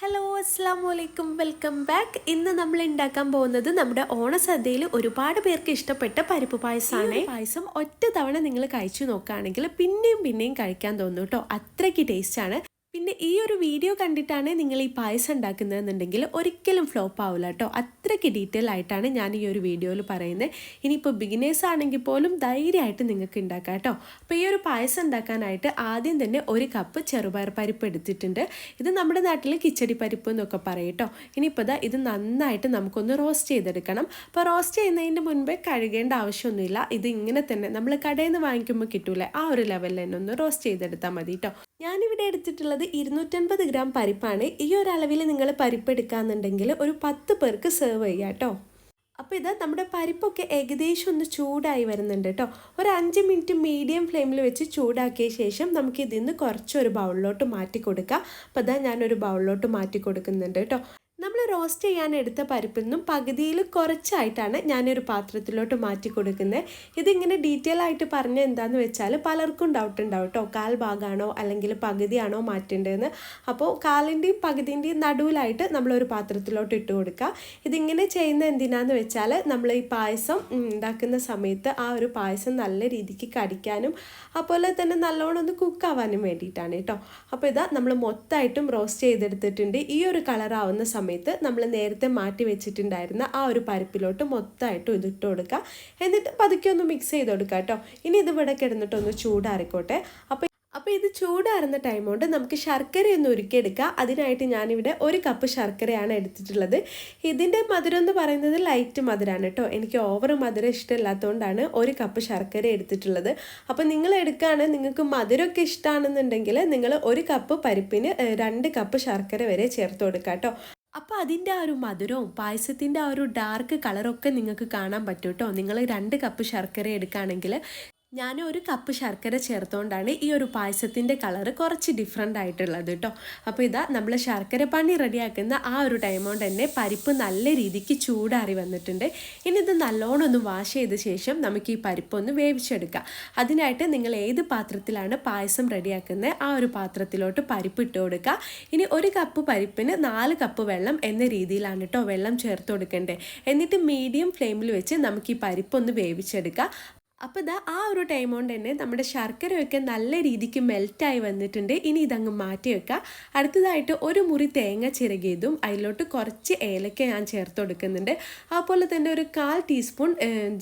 Hello അസ്സാം വലൈക്കും welcome back ഇന്ന് നമ്മൾ ഉണ്ടാക്കാൻ പോകുന്നത് നമ്മുടെ ഓണസദ്യയിൽ ഒരുപാട് പേർക്ക് ഇഷ്ടപ്പെട്ട പരിപ്പ് പായസമാണ്. പായസം ഒറ്റ തവണ നിങ്ങൾ കഴിച്ചു നോക്കുകയാണെങ്കിൽ പിന്നെയും പിന്നെയും കഴിക്കാൻ തോന്നും കേട്ടോ. അത്രയ്ക്ക് ടേസ്റ്റാണ് പിന്നെ ഈ ഒരു വീഡിയോ കണ്ടിട്ടാണ് നിങ്ങൾ ഈ പായസം ഉണ്ടാക്കുന്നതെന്നുണ്ടെങ്കിൽ ഒരിക്കലും ഫ്ലോപ്പ് ആവില്ല കേട്ടോ അത്രയ്ക്ക് ഡീറ്റെയിൽ ആയിട്ടാണ് ഞാൻ ഈ ഒരു വീഡിയോയിൽ പറയുന്നത്. ഇനിയിപ്പോൾ ബിഗിനേഴ്സ് ആണെങ്കിൽ പോലും ധൈര്യമായിട്ട് നിങ്ങൾക്ക് ഉണ്ടാക്കാം കേട്ടോ അപ്പോൾ ഈ ഒരു പായസം ഉണ്ടാക്കാനായിട്ട് ആദ്യം തന്നെ ഒരു കപ്പ് ചെറുപയർ പരിപ്പ് എടുത്തിട്ടുണ്ട്. ഇത് നമ്മുടെ നാട്ടിൽ കിച്ചടി പരിപ്പ് എന്നൊക്കെ പറയും കേട്ടോ ഇനിയിപ്പോൾ ഇതാ ഇത് നന്നായിട്ട് നമുക്കൊന്ന് റോസ്റ്റ് ചെയ്തെടുക്കണം. അപ്പോൾ റോസ്റ്റ് ചെയ്യുന്നതിന്റെ മുൻപേ കഴുകേണ്ട ആവശ്യമൊന്നുമില്ല. ഇത് ഇങ്ങനെ തന്നെ നമ്മൾ കടയിൽ നിന്ന് വാങ്ങിക്കുമ്പോൾ കിട്ടൂലേ ആ ഒരു ലെവലിൽ തന്നെ ഒന്ന് റോസ്റ്റ് ചെയ്തെടുത്താൽ മതി കേട്ടോ ഞാനിവിടെ എടുത്തിട്ടുള്ളത് ഇരുന്നൂറ്റൻപത് ഗ്രാം പരിപ്പാണ്. ഈ ഒരു അളവിൽ നിങ്ങൾ പരിപ്പ് എടുക്കാന്നുണ്ടെങ്കിൽ ഒരു പത്ത് പേർക്ക് സെർവ് ചെയ്യാം കേട്ടോ. അപ്പോൾ ഇതാ നമ്മുടെ പരിപ്പൊക്കെ ഏകദേശം ഒന്ന് ചൂടായി വരുന്നുണ്ട് കേട്ടോ. ഒരു അഞ്ച് മിനിറ്റ് മീഡിയം ഫ്ലെയിമിൽ വെച്ച് ചൂടാക്കിയ ശേഷം നമുക്ക് ഇതിൽ നിന്ന് കുറച്ചൊരു ബൗളിലോട്ട് മാറ്റി കൊടുക്കാം അപ്പോൾ ഇതാ ഞാനൊരു ബൗളിലോട്ട് മാറ്റി കൊടുക്കുന്നുണ്ട് കേട്ടോ. റോസ്റ്റ് ചെയ്യാൻ എടുത്ത പരിപ്പിൽ നിന്നും പകുതിയിൽ കുറച്ചായിട്ടാണ് ഞാനൊരു പാത്രത്തിലോട്ട് മാറ്റി കൊടുക്കുന്നത്. ഇതിങ്ങനെ ഡീറ്റെയിൽ ആയിട്ട് പറഞ്ഞ എന്താന്ന് വെച്ചാൽ പലർക്കും ഡൗട്ട് ഉണ്ടാവും കേട്ടോ കാൽ ഭാഗമാണോ അല്ലെങ്കിൽ പകുതിയാണോ മാറ്റേണ്ടതെന്ന്. അപ്പോൾ കാലിന്റെയും പകുതിന്റെയും നടുവിലായിട്ട് നമ്മളൊരു പാത്രത്തിലോട്ട് ഇട്ട് കൊടുക്കുക. ഇതിങ്ങനെ ചെയ്യുന്ന എന്തിനാന്ന് വെച്ചാൽ നമ്മൾ ഈ പായസം ഉണ്ടാക്കുന്ന സമയത്ത് ആ ഒരു പായസം നല്ല രീതിക്ക് കടിക്കാനും അതുപോലെ തന്നെ നല്ലോണം ഒന്ന് കുക്കാവാനും വേണ്ടിയിട്ടാണ് കേട്ടോ അപ്പോൾ ഇതാ നമ്മൾ മൊത്തമായിട്ടും റോസ്റ്റ് ചെയ്തെടുത്തിട്ടുണ്ട്. ഈ ഒരു കളറാവുന്ന സമയത്ത് നമ്മൾ നേരത്തെ മാറ്റി വെച്ചിട്ടുണ്ടായിരുന്ന ആ ഒരു പരിപ്പിലോട്ട് മൊത്തമായിട്ടും ഇതിട്ട് കൊടുക്കുക. എന്നിട്ട് പതുക്കെ ഒന്ന് മിക്സ് ചെയ്ത് കൊടുക്കുക കേട്ടോ. ഇനി ഇത് ഇവിടെ കിടന്നിട്ടൊന്ന് ചൂടാറിക്കോട്ടെ. അപ്പോൾ അപ്പോൾ ഇത് ചൂടാറുന്ന ടൈം കൊണ്ട് നമുക്ക് ശർക്കര ഒന്ന് ഉരുക്കിയെടുക്കാം അതിനായിട്ട് ഞാനിവിടെ ഒരു കപ്പ് ശർക്കരയാണ് എടുത്തിട്ടുള്ളത്. ഇതിന്റെ മധുരം എന്ന് പറയുന്നത് ലൈറ്റ് മധുരമാണ് കേട്ടോ. എനിക്ക് ഓവർ മധുരം ഇഷ്ടമില്ലാത്തതുകൊണ്ടാണ് ഒരു കപ്പ് ശർക്കര എടുത്തിട്ടുള്ളത്. അപ്പോൾ നിങ്ങൾ എടുക്കുകയാണ്. നിങ്ങൾക്ക് മധുരമൊക്കെ ഇഷ്ടമാണെന്നുണ്ടെങ്കിൽ നിങ്ങൾ ഒരു കപ്പ് പരിപ്പിന് രണ്ട് കപ്പ് ശർക്കര വരെ ചേർത്ത് കൊടുക്കുക കേട്ടോ. അപ്പോൾ അതിന്റെ ആ ഒരു മധുരവും പായസത്തിന്റെ ആ ഒരു ഡാർക്ക് കളറൊക്കെ നിങ്ങൾക്ക് കാണാൻ പറ്റും കേട്ടോ നിങ്ങൾ രണ്ട് കപ്പ് ശർക്കര എടുക്കുകയാണെങ്കിൽ ഞാൻ ഒരു കപ്പ് ശർക്കര ചേർത്തുകൊണ്ടാണ് ഈ ഒരു പായസത്തിന്റെ കളറ് കുറച്ച് ഡിഫറെന്റ് ആയിട്ടുള്ളത് കേട്ടോ അപ്പോൾ ഇതാ നമ്മൾ ശർക്കര പണി റെഡിയാക്കുന്ന ആ ഒരു ടൈം കൊണ്ട് തന്നെ പരിപ്പ് നല്ല രീതിക്ക് ചൂടാറി വന്നിട്ടുണ്ട്. ഇനി ഇത് നല്ലോണം ഒന്ന് വാഷ് ചെയ്ത ശേഷം നമുക്ക് ഈ പരിപ്പ് ഒന്ന് വേവിച്ചെടുക്കാം. അതിനായിട്ട് നിങ്ങൾ ഏത് പാത്രത്തിലാണ് പായസം റെഡിയാക്കുന്നത് ആ ഒരു പാത്രത്തിലോട്ട് പരിപ്പ് ഇട്ട് കൊടുക്കുക. ഇനി ഒരു കപ്പ് പരിപ്പിന് നാല് കപ്പ് വെള്ളം എന്ന രീതിയിലാണ് കേട്ടോ വെള്ളം ചേർത്ത് കൊടുക്കേണ്ടത്. എന്നിട്ട് മീഡിയം ഫ്ലെയിമിൽ വെച്ച് നമുക്ക് ഈ പരിപ്പ് ഒന്ന് വേവിച്ചെടുക്കാം. അപ്പോൾ ഇതാ ആ ഒരു ടൈം കൊണ്ട് തന്നെ നമ്മുടെ ശർക്കരയൊക്കെ നല്ല രീതിക്ക് മെൽറ്റായി വന്നിട്ടുണ്ട്. ഇനി ഇതങ്ങ് മാറ്റി വെക്കുക അടുത്തതായിട്ട് ഒരു മുറി തേങ്ങ ചിരകിയതും അതിലോട്ട് കുറച്ച് ഏലക്ക ഞാൻ ചേർത്ത് കൊടുക്കുന്നുണ്ട്. അതുപോലെ തന്നെ ഒരു കാൽ ടീസ്പൂൺ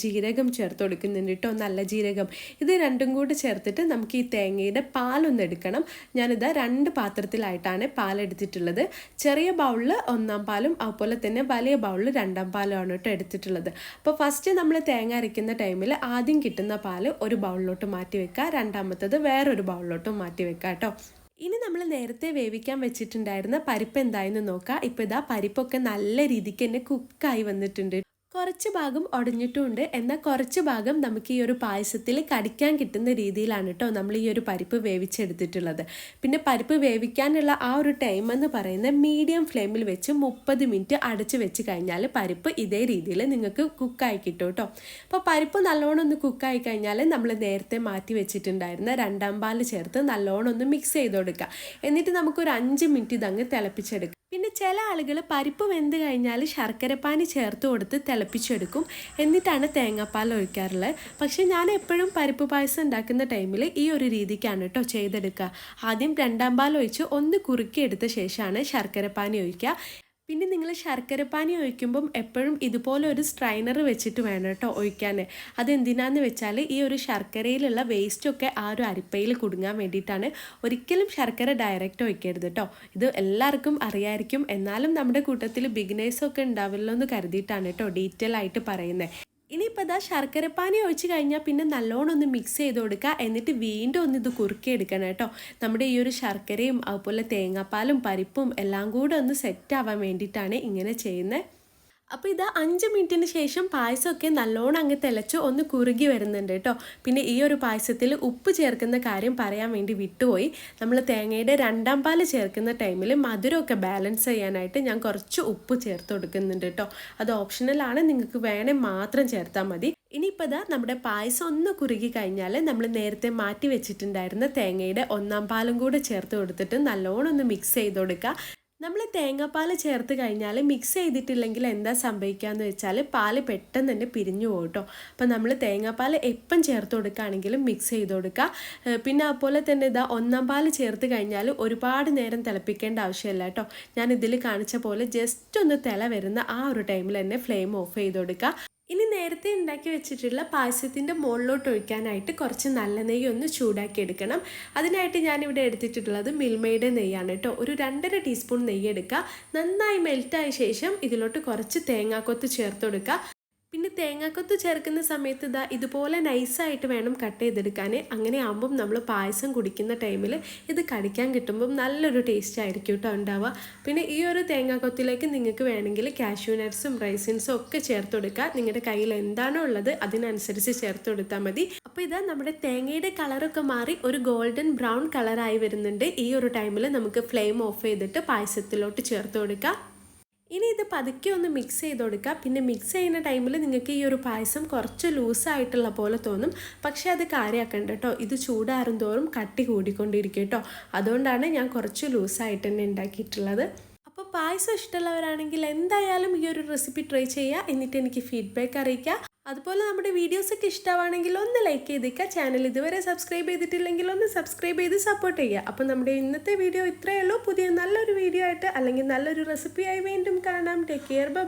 ജീരകം ചേർത്ത് കൊടുക്കുന്നുണ്ട് കേട്ടോ നല്ല ജീരകം. ഇത് രണ്ടും കൂടി ചേർത്തിട്ട് നമുക്ക് ഈ തേങ്ങയുടെ പാലൊന്ന് എടുക്കണം. ഞാനിതാ രണ്ട് പാത്രത്തിലായിട്ടാണ് പാലെടുത്തിട്ടുള്ളത്. ചെറിയ ബൗളിൽ ഒന്നാം പാലും അതുപോലെ തന്നെ വലിയ ബൗളിൽ രണ്ടാം പാലുമാണ് കേട്ടോ എടുത്തിട്ടുള്ളത്. അപ്പോൾ ഫസ്റ്റ് നമ്മൾ തേങ്ങ അരയ്ക്കുന്ന ടൈമിൽ ആദ്യം കിട്ടുന്ന പാൽ ഒരു ബൗളിലോട്ട് മാറ്റി വെക്കുക രണ്ടാമത്തത് വേറൊരു ബൗളിലോട്ടും മാറ്റി വെക്കുക കേട്ടോ ഇനി നമ്മൾ നേരത്തെ വേവിക്കാൻ വെച്ചിട്ടുണ്ടായിരുന്ന പരിപ്പ് എന്തായെന്ന് നോക്കാം. ഇപ്പോൾ ഇതാ പരിപ്പൊക്കെ നല്ല രീതിക്ക് തന്നെ കുക്കായി വന്നിട്ടുണ്ട് കുറച്ച് ഭാഗം ഉടഞ്ഞിട്ടുമുണ്ട് എന്നാൽ കുറച്ച് ഭാഗം നമുക്ക് ഈ ഒരു പായസത്തിൽ കടിക്കാൻ കിട്ടുന്ന രീതിയിലാണ് കേട്ടോ നമ്മൾ ഈ ഒരു പരിപ്പ് വേവിച്ചെടുത്തിട്ടുള്ളത്. പിന്നെ പരിപ്പ് വേവിക്കാനുള്ള ആ ഒരു ടൈം എന്ന് പറയുന്നത് മീഡിയം ഫ്ലെയിമിൽ വെച്ച് മുപ്പത് മിനിറ്റ് അടച്ച് വെച്ച് കഴിഞ്ഞാൽ പരിപ്പ് ഇതേ രീതിയിൽ നിങ്ങൾക്ക് കുക്കായി കിട്ടും കേട്ടോ. അപ്പോൾ പരിപ്പ് നല്ലോണം ഒന്ന് കുക്കായി കഴിഞ്ഞാൽ നമ്മൾ നേരത്തെ മാറ്റി വെച്ചിട്ടുണ്ടായിരുന്ന രണ്ടാം പാൽ ചേർത്ത് നല്ലോണം ഒന്ന് മിക്സ് ചെയ്ത് കൊടുക്കുക. എന്നിട്ട് നമുക്കൊരു അഞ്ച് മിനിറ്റ് ഇതങ്ങ് തിളപ്പിച്ചെടുക്കാം പിന്നെ ചില ആളുകൾ പരിപ്പ് വെന്ത് കഴിഞ്ഞാൽ ശർക്കരപ്പാനി ചേർത്ത് കൊടുത്ത് തിളപ്പിച്ചെടുക്കും. എന്നിട്ടാണ് തേങ്ങാപ്പാൽ ഒഴിക്കാറുള്ളത്. പക്ഷേ ഞാൻ എപ്പോഴും പരിപ്പ് പായസം ഉണ്ടാക്കുന്ന ടൈമിൽ ഈ ഒരു രീതിക്കാണ് കേട്ടോ ചെയ്തെടുക്കുക. ആദ്യം രണ്ടാം പാൽ ഒഴിച്ച് ഒന്ന് കുറുക്കിയെടുത്ത ശേഷമാണ് ശർക്കരപ്പാനി ഒഴിക്കുക. പിന്നെ നിങ്ങൾ ശർക്കരപ്പാനി ഒഴിക്കുമ്പം എപ്പോഴും ഇതുപോലെ ഒരു സ്ട്രൈനർ വെച്ചിട്ട് വേണം കേട്ടോ ഒഴിക്കാൻ അതെന്തിനാന്ന് വെച്ചാൽ ഈ ഒരു ശർക്കരയിലുള്ള വേസ്റ്റൊക്കെ ആ ഒരു അരിപ്പയിൽ കുടുങ്ങാൻ വേണ്ടിയിട്ടാണ് ഒരിക്കലും ശർക്കര ഡയറക്റ്റ് ഒഴിക്കരുത് കേട്ടോ ഇത് എല്ലാവർക്കും അറിയായിരിക്കും. എന്നാലും നമ്മുടെ കൂട്ടത്തിൽ ബിഗിനേഴ്സൊക്കെ ഉണ്ടാവില്ലോ എന്ന് കരുതിയിട്ടാണ് കേട്ടോ ഡീറ്റെയിൽ ആയിട്ട് പറയുന്നത് ഇനിയിപ്പോൾ ഇതാ ശർക്കരപ്പാനി ഒഴിച്ച് കഴിഞ്ഞാൽ പിന്നെ നല്ലോണം ഒന്ന് മിക്സ് ചെയ്ത് കൊടുക്കുക എന്നിട്ട് വീണ്ടും ഒന്ന് ഇത് കുറുക്കി എടുക്കണം കേട്ടോ. നമ്മുടെ ഈ ഒരു ശർക്കരയും അതുപോലെ തേങ്ങാപ്പാലും പരിപ്പും എല്ലാം കൂടെ ഒന്ന് സെറ്റ് ആവാൻ വേണ്ടിയിട്ടാണ് ഇങ്ങനെ ചെയ്യുന്നത് അപ്പോൾ ഇത് അഞ്ച് മിനിറ്റിന് ശേഷം പായസമൊക്കെ നല്ലോണം അങ്ങ് തിളച്ച് ഒന്ന് കുറുകി വരുന്നുണ്ട് കേട്ടോ. പിന്നെ ഈ ഒരു പായസത്തിൽ ഉപ്പ് ചേർക്കുന്ന കാര്യം പറയാൻ വേണ്ടി വിട്ടുപോയി. നമ്മൾ തേങ്ങയുടെ രണ്ടാം പാൽ ചേർക്കുന്ന ടൈമിൽ മധുരമൊക്കെ ബാലൻസ് ചെയ്യാനായിട്ട് ഞാൻ കുറച്ച് ഉപ്പ് ചേർത്ത് കൊടുക്കുന്നുണ്ട് കേട്ടോ. അത് ഓപ്ഷണലാണ് നിങ്ങൾക്ക് വേണേൽ മാത്രം ചേർത്താൽ മതി. ഇനിയിപ്പോൾ ഇതാ നമ്മുടെ പായസം ഒന്ന് കുറുകി കഴിഞ്ഞാൽ നമ്മൾ നേരത്തെ മാറ്റി വെച്ചിട്ടുണ്ടായിരുന്ന തേങ്ങയുടെ ഒന്നാം പാലും കൂടെ ചേർത്ത് കൊടുത്തിട്ട് നല്ലോണം ഒന്ന് മിക്സ് ചെയ്ത് കൊടുക്കുക നമ്മൾ തേങ്ങാപ്പാൽ ചേർത്ത് കഴിഞ്ഞാൽ മിക്സ് ചെയ്തിട്ടില്ലെങ്കിൽ എന്താ സംഭവിക്കുകയെന്ന് വെച്ചാൽ പാൽ പെട്ടെന്ന് തന്നെ പിരിഞ്ഞു പോകും കേട്ടോ അപ്പോൾ നമ്മൾ തേങ്ങാപ്പാൽ എപ്പം ചേർത്ത് കൊടുക്കുകയാണെങ്കിലും മിക്സ് ചെയ്ത് കൊടുക്കുക പിന്നെ അതുപോലെ തന്നെ ഇതാ ഒന്നാം പാൽ ചേർത്ത് കഴിഞ്ഞാൽ ഒരുപാട് നേരം തിളപ്പിക്കേണ്ട ആവശ്യമില്ല കേട്ടോ ഞാൻ ഇതിൽ കാണിച്ച പോലെ ജസ്റ്റ് ഒന്ന് തിള വരുന്ന ആ ഒരു ടൈമിൽ തന്നെ ഫ്ലെയിം ഓഫ് ചെയ്ത് കൊടുക്കുക നേരത്തെ ഉണ്ടാക്കി വെച്ചിട്ടുള്ള പായസത്തിന്റെ മുകളിലോട്ട് ഒഴിക്കാനായിട്ട് കുറച്ച് നല്ല നെയ്യ് ഒന്ന് ചൂടാക്കി എടുക്കണം. അതിനായിട്ട് ഞാനിവിടെ എടുത്തിട്ടുള്ളത് മിൽമയുടെ നെയ്യാണ് കേട്ടോ. ഒരു രണ്ടര ടീസ്പൂൺ നെയ്യ് എടുക്കുക. നന്നായി മെൽറ്റായ ശേഷം ഇതിലോട്ട് കുറച്ച് തേങ്ങാക്കൊത്ത് ചേർത്ത് കൊടുക്കുക. പിന്നെ തേങ്ങാക്കൊത്ത് ചേർക്കുന്ന സമയത്ത് ഇതാ ഇതുപോലെ നൈസായിട്ട് വേണം കട്ട് ചെയ്തെടുക്കാൻ അങ്ങനെ ആകുമ്പം നമ്മൾ പായസം കുടിക്കുന്ന ടൈമിൽ ഇത് കടിക്കാൻ കിട്ടുമ്പം നല്ലൊരു ടേസ്റ്റ് ആയിരിക്കും കേട്ടോ ഉണ്ടാവുക പിന്നെ ഈ ഒരു തേങ്ങാക്കൊത്തിലേക്ക് നിങ്ങൾക്ക് വേണമെങ്കിൽ കാഷ്യൂ റൈസിൻസും ഒക്കെ ചേർത്ത് കൊടുക്കുക നിങ്ങളുടെ കയ്യിൽ എന്താണോ ഉള്ളത് അതിനനുസരിച്ച് ചേർത്ത് കൊടുത്താൽ മതി. അപ്പോൾ ഇതാ നമ്മുടെ തേങ്ങയുടെ കളറൊക്കെ മാറി ഒരു ഗോൾഡൻ ബ്രൗൺ കളറായി വരുന്നുണ്ട്. ഈ ഒരു ടൈമിൽ നമുക്ക് ഫ്ലെയിം ഓഫ് ചെയ്തിട്ട് പായസത്തിലോട്ട് ചേർത്ത് കൊടുക്കാം. ഇനി ഇത് പതുക്കെ ഒന്ന് മിക്സ് ചെയ്ത് കൊടുക്കുക പിന്നെ മിക്സ് ചെയ്യുന്ന ടൈമിൽ നിങ്ങൾക്ക് ഈ ഒരു പായസം കുറച്ച് ലൂസായിട്ടുള്ള പോലെ തോന്നും. പക്ഷേ അത് കാര്യമാക്കണ്ട കേട്ടോ ഇത് ചൂടാറും തോറും കട്ടി കൂടിക്കൊണ്ടിരിക്കും കേട്ടോ അതുകൊണ്ടാണ് ഞാൻ കുറച്ച് ലൂസായിട്ട് തന്നെ ഉണ്ടാക്കിയിട്ടുള്ളത്. അപ്പോൾ പായസം ഇഷ്ടമുള്ളവരാണെങ്കിൽ എന്തായാലും ഈ ഒരു റെസിപ്പി ട്രൈ ചെയ്യുക. എന്നിട്ട് എനിക്ക് ഫീഡ്ബാക്ക് അറിയിക്കുക. അതുപോലെ നമ്മുടെ വീഡിയോസൊക്കെ ഇഷ്ടമാണെങ്കിൽ ഒന്ന് ലൈക്ക് ചെയ്തേക്കുക ചാനൽ ഇതുവരെ സബ്സ്ക്രൈബ് ചെയ്തിട്ടില്ലെങ്കിൽ ഒന്ന് സബ്സ്ക്രൈബ് ചെയ്ത് സപ്പോർട്ട് ചെയ്യുക. അപ്പോൾ നമ്മുടെ ഇന്നത്തെ വീഡിയോ ഇത്രയേ ഉള്ളൂ. പുതിയ നല്ലൊരു വീഡിയോ ആയിട്ട് അല്ലെങ്കിൽ നല്ലൊരു റെസിപ്പിയായി വീണ്ടും കാണാം. Take care bye